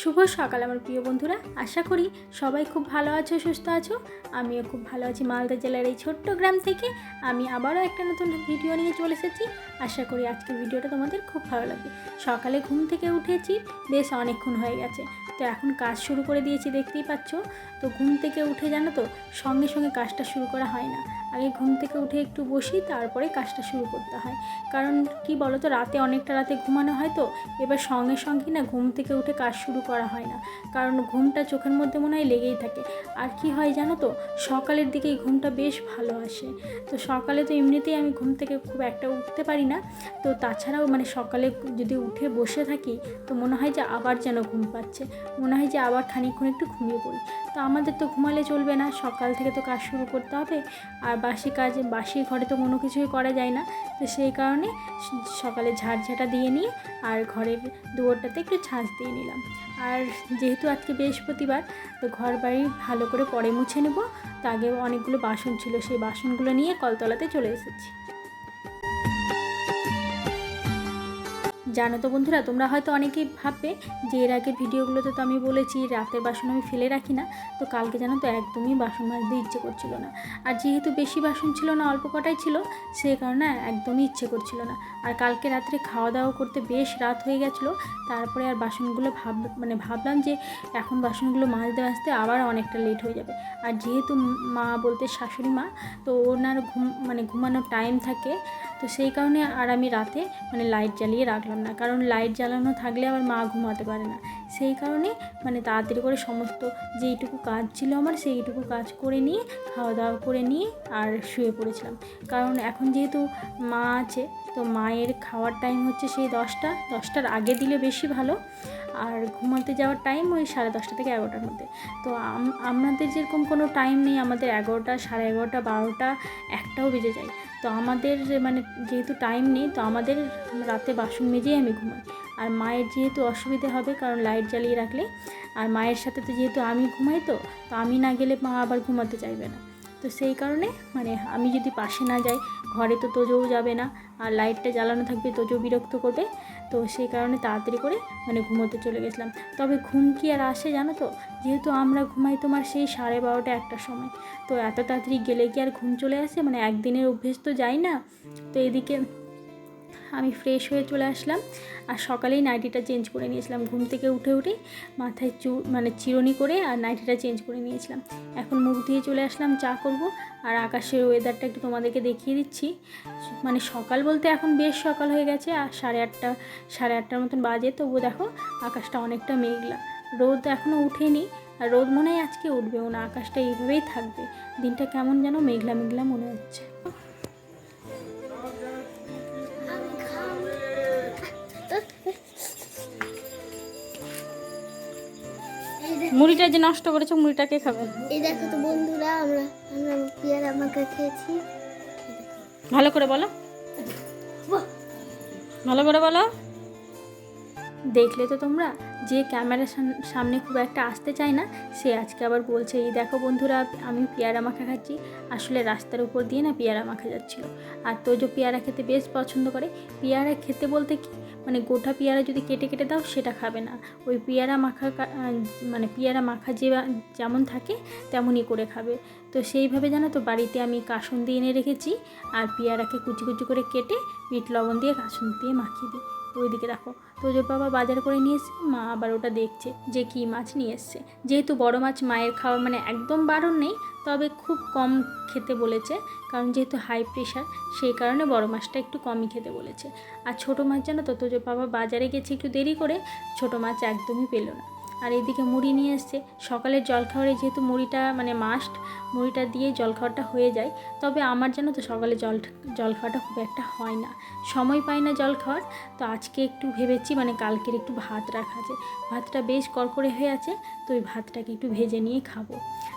শুভ সকাল, আমার প্রিয় বন্ধুরা। আশা করি সবাই খুব ভালো আছো, সুস্থ আছো। আমিও খুব ভালো আছি মালদা জেলার এই ছোট্ট গ্রাম থেকে। আমি আবারও একটা নতুন ভিডিও নিয়ে চলে এসেছি। আশা করি আজকের ভিডিওটা তোমাদের খুব ভালো লাগবে। সকালে ঘুম থেকে উঠেছি, বেশ অনেকক্ষণ হয়ে গেছে। তো এখন কাজ শুরু করে দিয়েছি, দেখতেই পাচ্ছ। তো ঘুম থেকে উঠে জানো তো, সঙ্গে সঙ্গে কাজটা শুরু করা হয় না। আগে ঘুম থেকে উঠে একটু বসি, তারপরে কাজটা শুরু করতে হয়। কারণ কি বলো তো, রাতে অনেকটা রাতে ঘুমানো হয় তো, এবার সঙ্গে সঙ্গে না ঘুম থেকে উঠে কাজ শুরু করা হয় না। কারণ ঘুমটা চোখের মধ্যে মনে হয় লেগেই থাকে। আর কি হয় জানো তো? সকালের দিকেই ঘুমটা বেশ ভালো আসে। তো সকালে তো এমনিতেই আমি ঘুম থেকে খুব একটা উঠতে পারি না। তো তাছাড়াও মানে সকালে যদি উঠে বসে থাকি, তো মনে হয় যে আবার যেন ঘুম পাচ্ছে। মনে হয় যে আবার খানিকক্ষণ একটু ঘুমিয়ে পড়ি। তো আমাদের তো ঘুমালে চলবে না। সকাল থেকে তো কাজ শুরু করতে হবে। আর বাসি কাজ, বাসি ঘরে তো কোনো কিছুই করা যায় না। তো সেই কারণে সকালে ঝাড়ঝাঁটা দিয়ে নিয়ে আর ঘরের দুয়ারটাতে একটু ছাঁচ দিয়ে নিলাম। আর যেহেতু আজকে বৃহস্পতিবার, তো ঘর বাড়ি ভালো করে পরে মুছে নেব। তো আগে অনেকগুলো বাসন ছিল, সেই বাসনগুলো নিয়ে কলতলাতে চলে এসেছি। জানো তো বন্ধুরা, তোমরা হয়তো অনেকেই ভাববে যে এর আগের ভিডিওগুলোতে তো আমি বলেছি রাতের বাসন আমি ফেলে রাখি না। তো কালকে জানো তো একদমই বাসন মাজতে ইচ্ছে করছিল না। আর যেহেতু বেশি বাসন ছিল না, অল্প কটাই ছিল সেই কারণে একদমই ইচ্ছে করছিল না। আর কালকে রাত্রে খাওয়া দাওয়া করতে বেশ রাত হয়ে গেছিল, তারপরে আর বাসনগুলো ভাব মানে ভাবলাম যে এখন বাসনগুলো মাজতে মাজতে আবার অনেকটা লেট হয়ে যাবে। আর যেহেতু মা বলতে শাশুড়ি মা, তো ওনার ঘুম মানে ঘুমানোর টাইম থাকে তো সেই কারণে আর আমি রাতে মানে লাইট জ্বালিয়ে রাখলাম না। কারণ লাইট জ্বালানো থাকলে আমার মা ঘুমাতে পারে না। সেই কারণে মানে তাড়াতাড়ি করে সমস্ত যেইটুকু কাজ ছিল আমার সেইটুকু কাজ করে নিয়ে, খাওয়া দাওয়া করে নিয়ে আর শুয়ে পড়েছিলাম। কারণ এখন যেহেতু মা আছে, তো মায়ের খাওয়ার টাইম হচ্ছে সেই দশটা, দশটার আগে দিলে বেশি ভালো। আর ঘুমাতে যাওয়ার টাইম ওই সাড়ে দশটা থেকে এগারোটার মধ্যে। তো আমাদের যেরকম কোনো টাইম নেই, আমাদের এগারোটা, সাড়ে এগারোটা, বারোটা, একটাও বেজে যায়। তো আমাদের মানে যেহেতু টাইম নেই, তো আমাদের রাতে বাসন মেজেই আমি ঘুমাই। আর মায়ের যেহেতু অসুবিধে হবে, কারণ লাইট জ্বালিয়ে রাখলে, আর মায়ের সাথে তো যেহেতু আমি ঘুমাই তো তো আমি না গেলে মা আবার ঘুমাতে চাইবে না। তো সেই কারণে মানে আমি যদি পাশে না যাই, ঘরে তো তোজোও যাবে না, আর লাইটটা জ্বালানো থাকবে তোজো বিরক্ত করবে, তো সেই কারণে তাড়াতাড়ি করে মানে ঘুমোতে চলে গেছিলাম। তবে ঘুম কি আর আসে জানো তো? যেহেতু আমরা ঘুমাই তোমার সেই সাড়ে বারোটা একটার সময়, তো এত তাড়াতাড়ি গেলে কি আর ঘুম চলে আসে? মানে একদিনের অভ্যেস তো যাই না। তো এদিকে আমি ফ্রেশ হয়ে চলে আসলাম। আর সকালেই নাইটিটা চেঞ্জ করে নিয়েছিলাম। ঘুম থেকে উঠে উঠে মাথায় চু মানে চিরুনি করে আর নাইটিটা চেঞ্জ করে নিয়েছিলাম। এখন মুখ দিয়ে চলে আসলাম, চা করব। আর আকাশের ওয়েদারটা একটু তোমাদেরকে দেখিয়ে দিচ্ছি। মানে সকাল বলতে এখন বেশ সকাল হয়ে গেছে, আর সাড়ে আটটা, সাড়ে আটটার মতন বাজে। তবুও দেখো, আকাশটা অনেকটা মেঘলা। রোদ এখনও উঠেনি। আর রোদ মনে হয় আজকে উঠবেও না। আকাশটা এইভাবেই থাকবে। দিনটা কেমন যেন মেঘলা মেঘলা মনে হচ্ছে। মুড়িটা যে নষ্ট করেছ মুড়িটা কে খাবে? এই দেখো তো বন্ধুরা আমরা আমরা পেয়ারা মাখা খেয়েছি। ভালো করে বলো! ভালো করে বলো। দেখলে তো তোমরা যে ক্যামেরার সাম- সামনে খুব একটা আসতে চায় না সে আজকে আবার বলছে এই দেখো বন্ধুরা আমি পেয়ারা মাখা খাচ্ছি। আসলে রাস্তার উপর দিয়ে না পেয়ারা মাখা যাচ্ছিল। আর তোজো পেয়ারা খেতে বেশ পছন্দ করে পেয়ারা খেতে বলতে কি মানে গোটা পেয়ারা যদি কেটে কেটে দাও, সেটা খাবে না। ওই পেয়ারা মাখা মানে পেয়ারা মাখা যে যেমন থাকে, তেমনই করে খাবে। তো সেইভাবে জানো তো, বাড়িতে আমি কাসন দিয়ে এনে রেখেছি, আর পেয়ারাকে কুচি কুচি করে কেটে, বিট লবণ দিয়ে কাসন দিয়ে মাখিয়ে দিই। ওইদিকে দেখো, তোজোর বাবা বাজার করে নিয়ে এসছে, মা আবার ওটা দেখছে যে কি মাছ নিয়ে এসছে। যেহেতু বড় মাছ মায়ের খাওয়া মানে একদম বারণ নেই, তবে খুব কম খেতে বলেছে, কারণ যেহেতু হাই প্রেশার সেই কারণে বড় মাছটা একটু কমই খেতে বলেছে। আর ছোটো মাছ জানো তো, তোজোর বাবা বাজারে গেছে একটু দেরি করে, ছোটো মাছ একদমই পেল না। আর এদিকে মুড়ি নিয়ে এসছে। সকালের জলখাবারে যেহেতু মুড়িটা মানে মাস্ট মুড়িটা দিয়ে জলখাবারটা হয়ে যায়, তবে আমার জানো তো সকালে জল জল খাওয়াটা খুব একটা হয় না। সময় পাই না জল খাওয়ার তো আজকে একটু ভেবেছি মানে কালকের একটু ভাত রাখা আছে। ভাতটা বেশ কড়কড়ে হয়ে আছে, তো ওই ভাতটাকে একটু ভেজে নিয়ে খাব।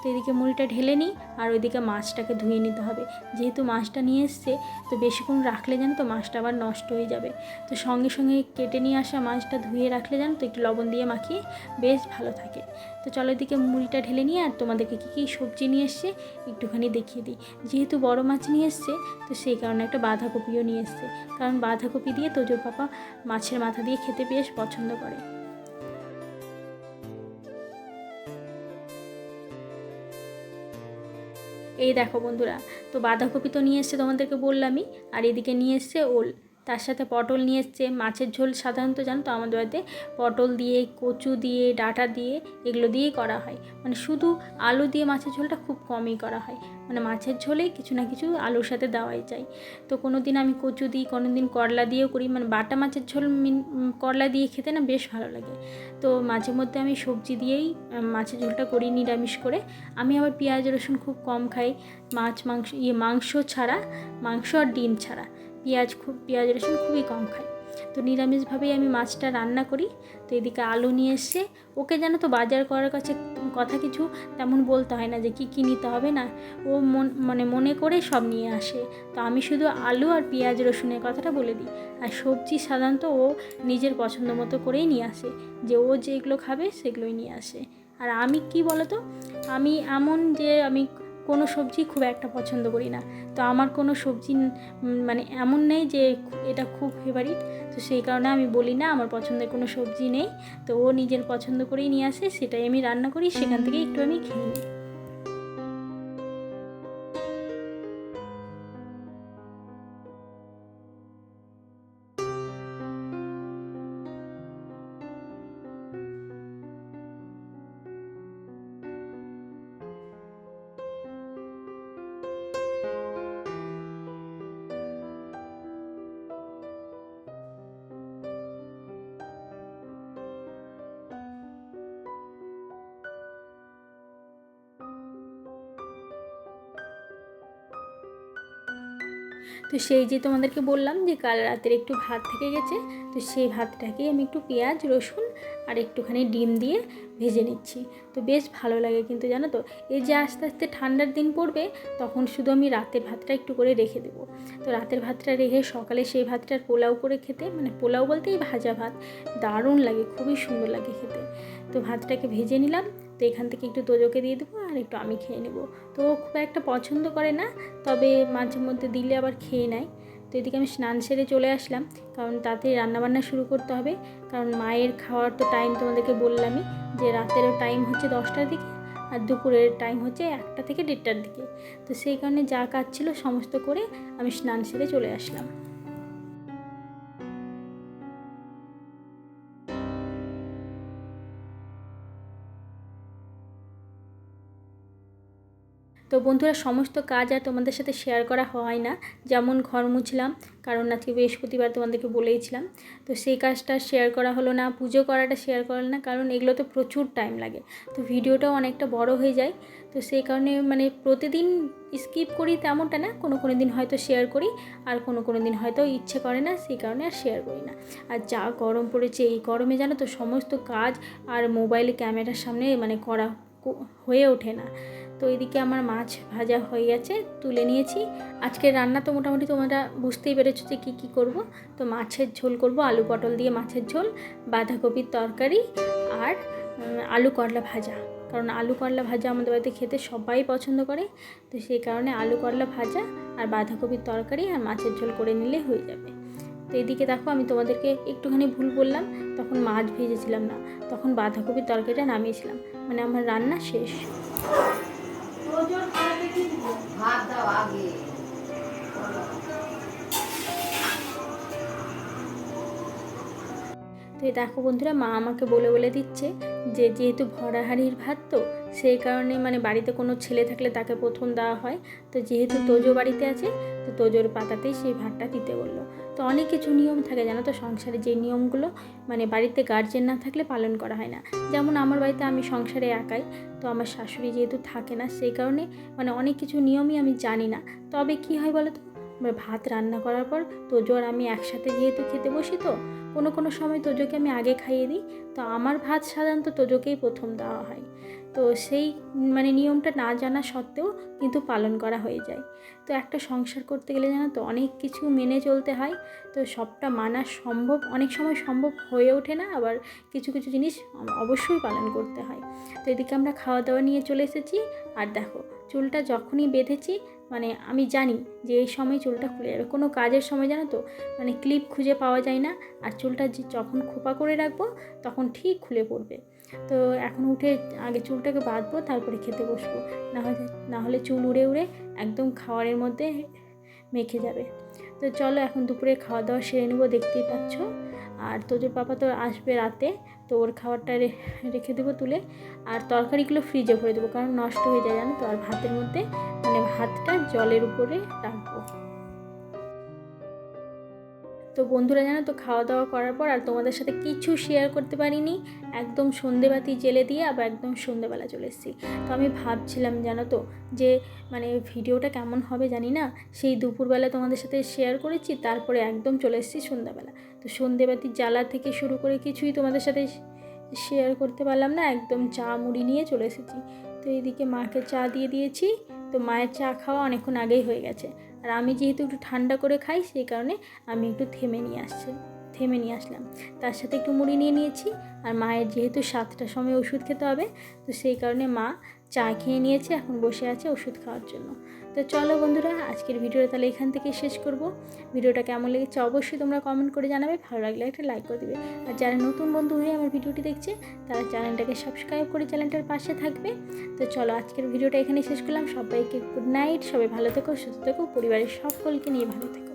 তো এদিকে মুড়িটা ঢেলে নিই, আর ওইদিকে মাছটাকে ধুয়ে নিতে হবে। যেহেতু মাছটা নিয়ে এসছে, তো বেশিক্ষণ রাখলে জানো তো মাছটা আবার নষ্ট হয়ে যাবে। তো সঙ্গে সঙ্গে কেটে নিয়ে আসা মাছটা ধুয়ে রাখলে জানো তো একটু লবণ দিয়ে মাখিয়ে বেশ বেশ ভালো থাকে। তো চলো এদিকে মুড়িটা ঢেলে নিয়ে আর তোমাদেরকে কী কী সবজি নিয়ে এসছে একটুখানি দেখিয়ে দিই। যেহেতু বড় মাছ নিয়ে এসছে, তো সেই কারণে একটা বাঁধাকপিও নিয়ে এসছে। কারণ বাঁধাকপি দিয়ে তোজোর পাপা মাছের মাথা দিয়ে খেতে বেশ পছন্দ করে। এই দেখো বন্ধুরা, তো বাঁধাকপি তো নিয়ে এসছে তোমাদেরকে বললামই, আর এদিকে নিয়ে এসছে ওল। তার সাথে পটল নিয়ে এসছে। মাছের ঝোল সাধারণত জানো তো আমাদের বাড়িতে পটল দিয়ে, কচু দিয়ে, ডাঁটা দিয়ে এগুলো দিয়েই করা হয়। মানে শুধু আলু দিয়ে মাছের ঝোলটা খুব কমই করা হয়। মানে মাছের ঝোলেই কিছু না কিছু আলুর সাথে দেওয়াই যায়। তো কোনো দিন আমি কচু দিই কোনো দিন করলা দিয়েও করি। মানে বাটা মাছের ঝোল করলা দিয়ে খেতে না বেশ ভালো লাগে। তো মাঝে মধ্যে আমি সবজি দিয়েই মাছের ঝোলটা করি নিরামিষ করে। আমি আবার পেঁয়াজ রসুন খুব কম খাই। মাছ, মাংস ইয়ে মাংস ছাড়া, মাংস আর ডিম ছাড়া। পেঁয়াজ খুব, পেঁয়াজ রসুন খুবই কম খাই। তো নিরামিষভাবেই আমি মাছটা রান্না করি। তো এদিকে আলু নিয়ে এসে ওকে যেন তো বাজার করার কাছে কথা কিছু তেমন বলতে হয় না যে কী কী নিতে হবে না, ও মন মানে মনে করে সব নিয়ে আসে। তো আমি শুধু আলু আর পেঁয়াজ রসুনের কথাটা বলে দিই। আর সবজি সাধারণত ও নিজের পছন্দ মতো করেই নিয়ে আসে। যে ও যেগুলো খাবে সেগুলোই নিয়ে আসে। আর আমি কি বলতো, আমি এমন যে আমি কোনো সবজি খুব একটা পছন্দ করি না। তো আমার কোনো সবজি মানে এমন নেই যে এটা খুব ফেভারিট তো সেই কারণে আমি বলি না, আমার পছন্দের কোনো সবজি নেই। তো ও নিজের পছন্দ করেই নিয়ে আসে, সেটাই আমি রান্না করি, সেখান থেকে একটু আমি খেয়ে নিই। তো সেই যে তোমাদেরকে বললাম যে কাল রাতের একটু ভাত থেকে গেছে, তো সেই ভাতটাকে আমি একটু পেঁয়াজ, রসুন আর একটুখানি ডিম দিয়ে ভেজে নিচ্ছি। তো বেশ ভালো লাগে কিন্তু জানো তো? এই যে আস্তে আস্তে ঠান্ডার দিন পড়বে, তখন শুধু আমি রাতের ভাতটা একটু করে রেখে দেবো। তো রাতের ভাতটা রেখে সকালে সেই ভাতটার পোলাও করে খেতে মানে পোলাও বলতেই ভাজা ভাত, দারুণ লাগে, খুবই সুন্দর লাগে খেতে। তো ভাতটাকে ভেজে নিলাম তো এখান থেকে একটু তোজোকে দিয়ে দেবো আর একটু আমি খেয়ে নেব। তো ও খুব একটা পছন্দ করে না, তবে মাঝে মধ্যে দিলে আবার খেয়ে নেয়। তো এদিকে আমি স্নান সেরে চলে আসলাম, কারণ তাতে রান্নাবান্না শুরু করতে হবে। কারণ মায়ের খাওয়ার তো টাইম তোমাদেরকে বললামই যে রাতেরও টাইম হচ্ছে দশটার দিকে আর দুপুরের টাইম হচ্ছে একটা থেকে দেড়টার দিকে। তো সেই কারণে যা কাজ ছিল সমস্ত করে আমি স্নান সেরে চলে আসলাম। তো বন্ধুরা, সমস্ত কাজ আর তোমাদের সাথে শেয়ার করা হয় না। যেমন ঘর মুছলাম, কারণ আজকে বৃহস্পতিবার তোমাদেরকে বলেইছিলাম। তো সেই কাজটা শেয়ার করা হলো না, পুজো করাটা শেয়ার করা না, কারণ এগুলো তো প্রচুর টাইম লাগে। তো ভিডিওটাও অনেকটা বড় হয়ে যায়। তো সেই কারণে মানে প্রতিদিন স্কিপ করি তেমনটা না, কোনো কোনো দিন হয়তো শেয়ার করি, আর কোনো কোনো দিন হয়তো ইচ্ছে করে না, সেই কারণে আর শেয়ার করি না। আর যা গরম পড়েছে এই গরমে জানো তো, সমস্ত কাজ আর মোবাইল ক্যামেরার সামনে মানে করা হয়ে ওঠে না। তো এদিকে আমার মাছ ভাজা হয়ে গেছে, তুলে নিয়েছি। আজকের রান্না তো মোটামুটি তোমরা বুঝতেই পেরেছ যে কী কী করব। তো মাছের ঝোল করব, আলু পটল দিয়ে মাছের ঝোল, বাঁধাকপির তরকারি আর আলু করলা ভাজা। কারণ আলু করলা ভাজা আমাদের বাড়িতে খেতে সবাই পছন্দ করে, তো সেই কারণে আলু করলা ভাজা আর বাঁধাকপির তরকারি আর মাছের ঝোল করে নিলে হয়ে যাবে। তো এদিকে দেখো আমি তোমাদেরকে একটুখানি ভুল বললাম, তখন মাছ ভেজেছিলাম না, তখন বাঁধাকপির তরকারিটা নামিয়েছিলাম। মানে আমার রান্না শেষ। ভাত দাও আগে। তো এই দেখো বন্ধুরা মা আমাকে বলে বলে দিচ্ছে যে যেহেতু ভরা হাঁড়ির ভাত তো সেই কারণে মানে বাড়িতে কোনো ছেলে থাকলে তাকে প্রথম দেওয়া হয়। তো যেহেতু তোজো বাড়িতে আছে, তো তোজোর পাতাতেই সেই ভাতটা দিতে বলল। তো অনেক কিছু নিয়ম থাকে জানো তো, সংসারে যে নিয়মগুলো মানে বাড়িতে গার্জেন না থাকলে পালন করা হয় না। যেমন আমার বাড়িতে আমি সংসারে একাই, তো আমার শাশুড়ি যেহেতু থাকে না, সেই কারণে মানে অনেক কিছু নিয়মই আমি জানি না। তবে কি হয় বলো তো? ভাত রান্না করার পর তোজো আর আমি একসাথে যেহেতু খেতে বসি তো কোনো কোনো সময় তোজোকে আমি আগে খাইয়ে দিই। তো আমার ভাত সাধারণত তোজোকেই প্রথম দেওয়া হয়। তো সেই মানে নিয়মটা না জানা সত্ত্বেও কিন্তু পালন করা হয়ে যায়। তো একটা সংসার করতে গেলে জানো তো অনেক কিছু মেনে চলতে হয়। তো সবটা মানা সম্ভব, অনেক সময় সম্ভব হয়ে ওঠে না, আবার কিছু কিছু জিনিস অবশ্যই পালন করতে হয়। তো এদিকে আমরা খাওয়া দাওয়া নিয়ে চলে এসেছি। আর দেখো, চুলটা যখনই বেঁধেছি মানে আমি জানি যে এই সময় চুলটা খুলে যাবে। কোনো কাজের সময় জানো তো? মানে ক্লিপ খুঁজে পাওয়া যায় না। আর চুলটা যে যখন খোপা করে রাখব, তখন ঠিক খুলে পড়বে। তো এখন উঠে আগে চুলটাকে বাঁধবো, তারপরে খেতে বসবো। না হলে না চুল উড়ে উড়ে একদম খাওয়ারের মধ্যে মেখে যাবে। তো চলো এখন দুপুরে খাওয়া দাওয়া সেরে নেব, দেখতেই পাচ্ছ। আর তোজোর পাপা তো আসবে রাতে, তো ওর খাবারটা রেখে দেবো তুলে। আর তরকারিগুলো ফ্রিজে ভরে দেবো, কারণ নষ্ট হয়ে যায় জানো তো? আর ভাতের মধ্যে মানে ভাতটা জলের উপরে রাখব। তো বন্ধুরা জানো তো খাওয়া দাওয়া করার পর আর তোমাদের সাথে কিছু শেয়ার করতে পারিনি। একদম সন্ধেবাতি জেলে দিয়ে আবার একদম সন্ধেবেলা চলে এসেছি। তো আমি ভাবছিলাম জানো তো, যে মানে ভিডিওটা কেমন হবে জানি না, সেই দুপুরবেলা তোমাদের সাথে শেয়ার করেছি, তারপরে একদম চলে এসেছি সন্ধ্যাবেলা। তো সন্ধেবাতি জ্বালা থেকে শুরু করে কিছুই তোমাদের সাথে শেয়ার করতে পারলাম না, একদম চা মুড়ি নিয়ে চলে এসেছি। তো এইদিকে মাকে চা দিয়ে দিয়েছি তো মায়ের চা খাওয়া অনেকক্ষণ আগেই হয়ে গেছে। আর আমি যেহেতু একটু ঠান্ডা করে খাই, সেই কারণে আমি একটু থেমে নিয়ে আসছি, থেমে নিয়ে আসলাম। তার সাথে একটু মুড়ি নিয়ে নিয়েছি। আর মায়ের যেহেতু সাতটার সময় ওষুধ খেতে হবে, তো সেই কারণে মা চা খেয়ে নিয়েছে, এখন বসে আছে ওষুধ খাওয়ার জন্য। তো চলো বন্ধুরা, আজকের ভিডিওটা তাহলে এখান থেকে শেষ করব। ভিডিওটা কেমন লেগেছে অবশ্যই তোমরা কমেন্ট করে জানাবে, ভালো লাগলে একটা লাইক করে দিবে। আর যারা নতুন বন্ধু হয়ে আমার ভিডিওটি দেখছে, তারা চ্যানেলটাকে সাবস্ক্রাইব করে চ্যানেলটার পাশে থাকবে। তো চলো আজকের ভিডিওটা এখানে শেষ করলাম। সবাইকে গুড নাইট সবাই ভালো থেকো, সুস্থ থেকো, পরিবারের সকলকে নিয়ে ভালো থেকো।